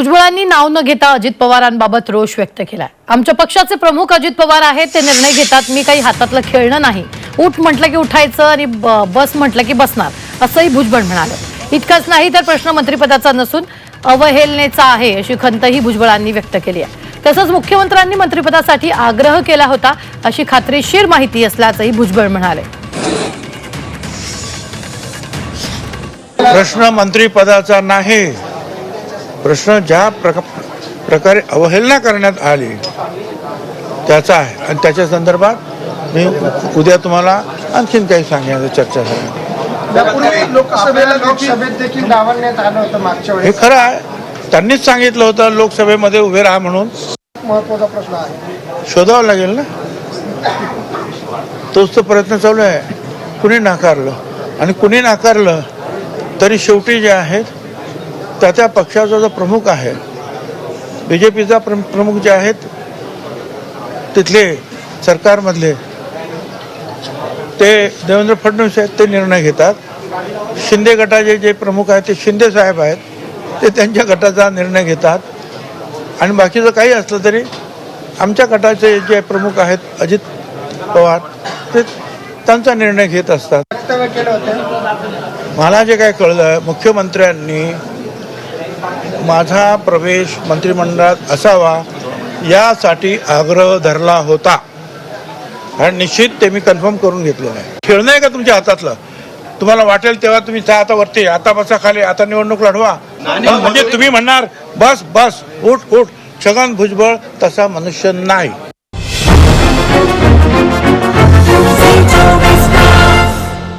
भुजबळांनी नाव न घेता अजित पवारांबाबत रोष व्यक्त केलाय. आमच्या पक्षाचे प्रमुख अजित पवार आहेत ते निर्णय घेतात. मी काही हातातलं खेळणं नाही. उठ म्हटलं की उठायचं आणि बस म्हटलं की बसणार असंही भुजबळ म्हणाले. इतकंच नाही तर प्रश्न मंत्रिपदाचा नसून अवहेलनेचा आहे अशी खंतही भुजबळांनी व्यक्त केली आहे. तसंच मुख्यमंत्र्यांनी मंत्रिपदासाठी आग्रह केला होता अशी खात्रीशीर माहिती असल्याचंही भुजबळ म्हणाले. प्रश्न मंत्रिपदाचा नाही. प्रश्न ज्या प्रका प्रकारे अवहेलना करण्यात आली त्याचा आहे. आणि त्याच्या संदर्भात मी उद्या तुम्हाला आणखीन काही सांगण्याची चर्चा झाली हे खरं आहे. त्यांनीच सांगितलं होतं लोकसभेमध्ये उभे राहा म्हणून. महत्त्वाचा प्रश्न आहे. शोधावं लागेल ना? तोच तो प्रयत्न चालू आहे. कुणी नाकारलं? आणि कुणी नाकारलं तरी शेवटी जे आहेत त्या त्या पक्षाचा जो प्रमुख आहे बी जे पीचा प्रमुख जे आहेत तिथले सरकारमधले ते देवेंद्र फडणवीस आहेत ते निर्णय घेतात. शिंदे गटाचे जे प्रमुख आहेत ते शिंदे साहेब आहेत ते त्यांच्या गटाचा निर्णय घेतात. आणि बाकीचं काही असलं तरी आमच्या गटाचे जे प्रमुख आहेत अजित पवार ते त्यांचा निर्णय घेत असतात. मला जे काय कळलं मुख्यमंत्र्यांनी माझा प्रवेश मंत्रिमंडळात असावा यासाठी आग्रह धरला होता. आणि निश्चित ते मी कन्फर्म करून घेतलेलं आहे. खेळणं आहे का तुमच्या हातातलं? तुम्हाला वाटेल तेव्हा तुम्ही जा आता वरती आता बसा खाली आता निवडणूक लढवा. म्हणजे तुम्ही म्हणणार बस बस उठ उठ. छगन भुजबळ तसा मनुष्य नाही.